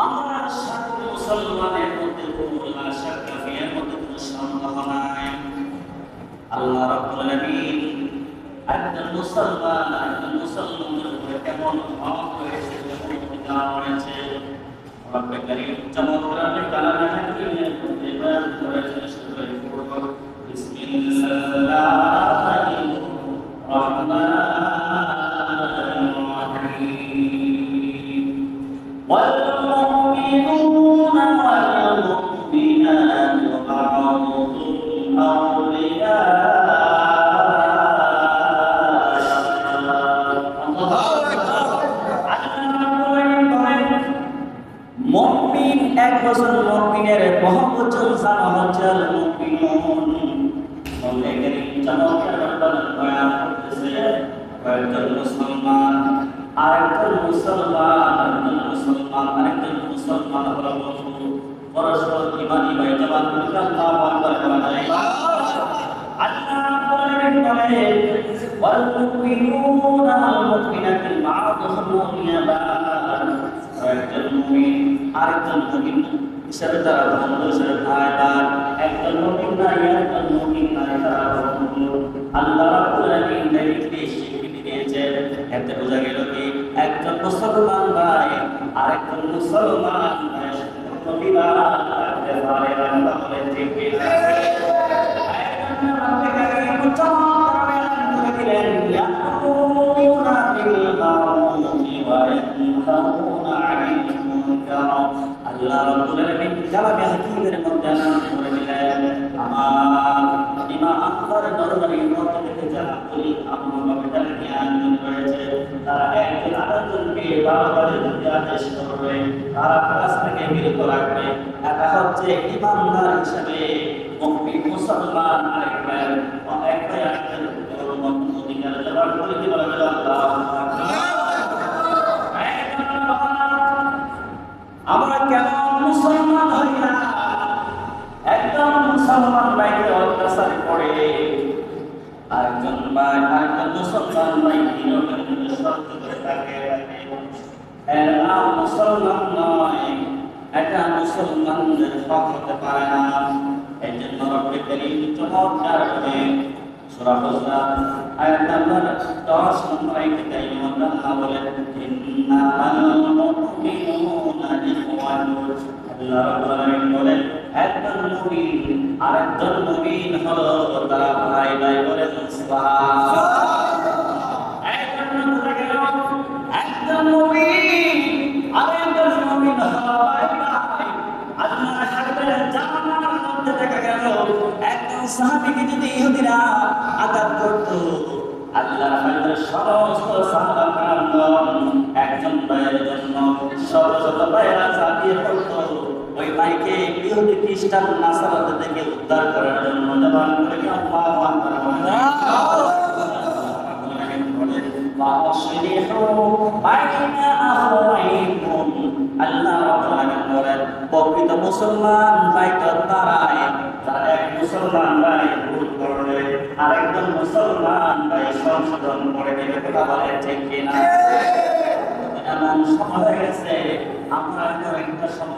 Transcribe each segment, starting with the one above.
আমরা সকল মুসলমানের মধ্যে কোনো আশা কাফিয়ার মধ্যে কোনো সন্দেহ নাই। আল্লাহ রাব্বুল আলামিন একজন মুসলমান একজন মুসলমানের উপরে কেমন ভাব হয়েছে কেমন অধিকার রয়েছে? রব্বে করিম চমৎকার কালামে হাকিমের মধ্যে বয়ান মুমিন এক বছর বহুবচন জানা হচ্ছে আল মুমিনুন। মুসলমান, আরেকজন মুসলমান মুসলমান, আরেকজন মুসলমান হলো মফু পরস্পর ইমানি বা ইতাবাত করলে বলা আল্লাহ বলে আরেকজন মুমিন হিসাবে তারা বন্ধু হিসাবে ভাই ভাই একজন মুমিন নারী একজন মুমিন নারী তারা বন্ধু আল্লাহ রাব্বুল আলামিন স্বীকৃতি দিয়েছেন। এতে বোঝা গেল কি, একজন মুসলমান ভাই, আরেকজন মুসলমান ভাই কিনা আল্লাহ রাব্বুল আলামিন কালামে হাকিমের মধ্যে নাম করে দিলেন। আমার ইমাম আহমদ দরবারে মত থেকে যারা বলি আমার বাবা যারা জ্ঞান রয়েছে তারা একজন আরেকজনকে বারবার যদি আদেশ করবে, তারা কাজ থেকে বিরত রাখবে। এটা হচ্ছে ইমানদার হিসাবে মুসলমান আরেকবার অনেক আরেকজন অধিকার জবাব করে মুসলমান ভাইকে অত্যাচার করে। আরেকজন ভাই আরেকজন মুসলমান ভাই কীরকম শর্ত করে তাকে এর নাম মুসলমান নয়। এটা মুসলমানদের হক হতে পারে না। এই জন্য রব্বে করিম চমৎকার করে সূরা হুজরাত আয়াত নাম্বার 10 নম্বর আয়াতে কারিমে আল্লাহ বলেন ইন্নামাল মুমিনুনা ইখওয়াতুন আল্লাহ রাব্বুল আলামিন বলেন, একজন মুমিন আরেকজন মুমিন হলো তারা ভাই ভাই সুবহানাল্লাহ। একজন বোঝা গেল, একজন মধ্যে গেল, একজন সাহাবীকে আঘাত করত, আল্লাহর হাবিবের একজন ভাইয়ের জন্য শত শত ভাইয়েরা চাপিয়ে পড়ত। ওই ভাইকে ইহুদি খ্রিস্টান নাসারাতে থেকে উদ্ধার করার জন্য জবান করে প্রকৃত মুসলমান ভাইটা তারাই যারা এক মুসলমান ভাই ভুল করলে আরেকজন মুসলমান ভাই সংশোধন করে দেবে কথা বলে ঠিক কিনা? এমন সময় হয়ে গেছে আমরা একটা সমাজের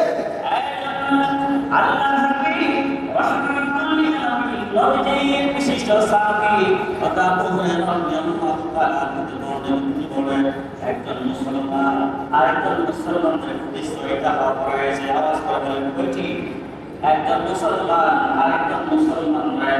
আল্লাহ রহমাতুল লিল আলামিন নবীজির বিশিষ্ট সাহাবী, কথা বলেন একজন মুসলমান, আরেকজন মুসলমানের প্রতি সহিতা হওয়া করে বলেন কইটি একজন মুসলমান মুসলমান, রায়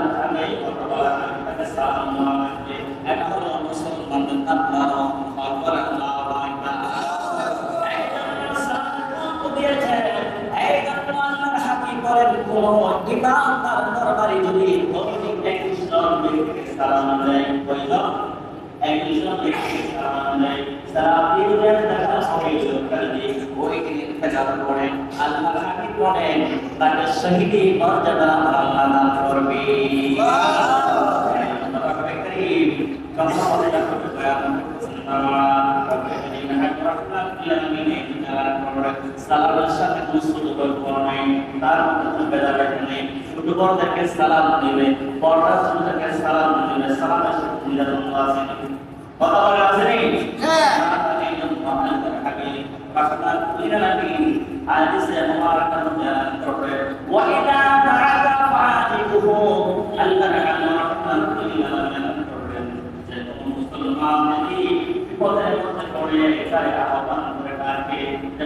ইমাম তার দরবারে যদি ভৌতিক একজন ব্যক্তিকে সালাম দেয় কইল একজন ব্যক্তিকে সালাম দেয় সালাম দিয়ে দেখা সবাই করে দিয়ে ওই ইন্তেজার করে আল্লাহ হাকিম করেন তাকে শহীদি মর্যাদা আল্লাহ দান করবে। সালামের সাথে নিরাপদ আছে কথা বলে আছে নেই হ্যাঁ bahkan kulina nabi hadis yang mengarahkan jalan terbaik wa idza ta'ala fa'atibuhu Allah akan melakukan kulina jalan terbaik jadi musliman ini বিপদের মধ্যে পড়ে এটাই আহ্বান করে থাকে যে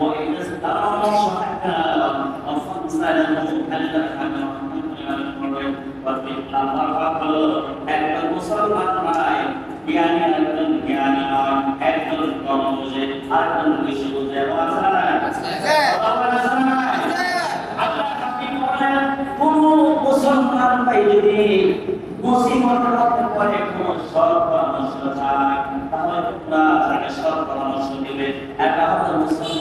وإذا استرى شهداء وفنسلهم ألا حكم একজন মুসলমান ভাই জ্ঞানী একজন জ্ঞানী নয় একজন কম বুঝে আরেকজন বেশি বুঝে কোন মুসলমান ভাই যদি মুসিবতের মধ্যে পড়ে কোন সৎ পরামর্শ চায় তাহলে তোমরা তাকে সৎ পরামর্শ দিবে এটা হলো মুসলমানদের দিন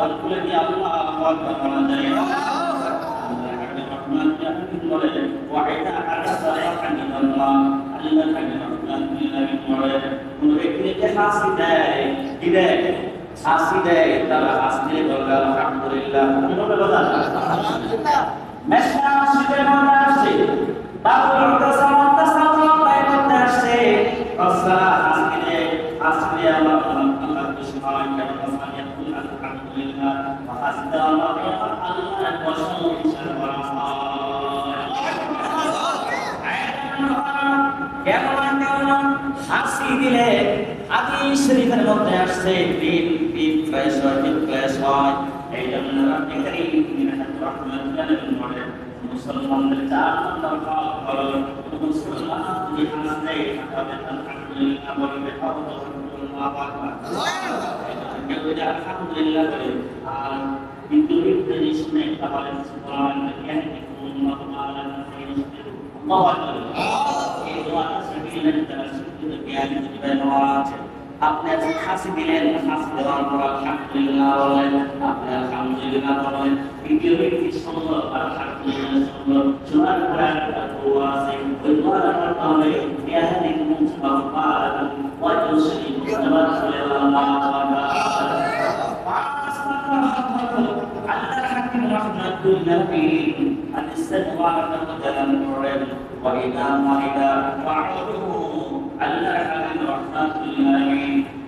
যখন খুলে দিয়ে আল্লাহ আকবার বলা যায় বলে ওয়াইদা আরাসা রাহিমাল্লাহ আল্লাহ তাকে রহমান বিল্লাহি বলে কোন ব্যক্তিকে হাসি দেয় কি দেয় হাসি দেয় আলহামদুলিল্লাহ হাসি দেয় হাসি দেয় আল্লাহ আল্লাহ সুবহানাহু ওয়া তাআলা আলহামদুলিল্লাহ ওয়া হাসদা আল্লাহ আল্লাহ প্রশংসা হাসি দিলে আদি শরীফের মধ্যে আসছে হয় পিপ ক্লেশ হয় এই জন্য আপনি মুসলমানদের চার আলহামদুলিল্লাহ আর কিন্তু নেই তাহলে সুবহানাল্লাহ ইয়াহদিকুল্লাহু আলা আল্লাহু আল্লাহ এই দোয়া সাবিলেন তারা শুদ্ধ জ্ঞানী জীবনে আছে আপনার হাসি দিলেন হাসি দেওয়ার পর আলহামদুলিল্লাহ বলেন আপনি আলহামদুলিল্লাহ বলেন, দ্বিতীয় ব্যক্তি সুন্দর আলহামদুলিল্লাহ সুন্দর। শোনার পরে একটা দোয়া আছে, ওই আল্লাহ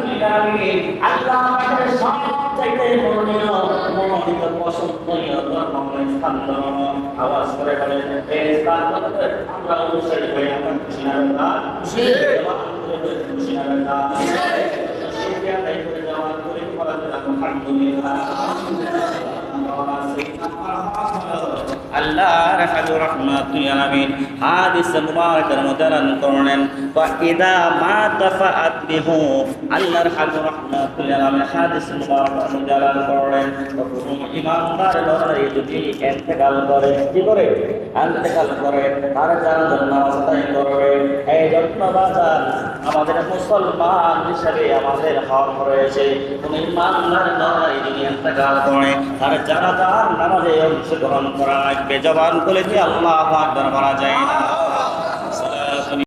রহমাতুল্লিল আলামিন আল্লাহর সবচেয়ে মনোনীয় মনোনীত পছন্দনীয় ধর্ম হলো ইসলাম ধর্ম আওয়াজ করে বলেন এই ধর্মে আমরা অনুসারী হয়ে আমরা খুশি না না খুশি। না আলহামদুলিল্লাহ আল্লাহর হাজু রহমাতুল আলামিন হাদিস মুবারকের মধ্যে রান করলেন ফাইদা মা তাফাআত বিহু। আল্লাহর হাজু রহমাতুল আলামিন হাদিস মুবারকের মধ্যে রান করলেন ইমানদার লড়াই যদি ইন্তেকাল করে, কি করে? ইন্তেকাল করে, তার জানাজার নামাজ করবে। এই যত্ন বাজার আমাদের মুসলমান হিসেবে আমাদের হক রয়েছে। কোন ইমানদার লড়াই যদি ইন্তেকাল করে, তার জানাজার নামাজে অংশগ্রহণ করা লাগবে। জবান খুলে দিয়ে আল্লাহ মারা যায় না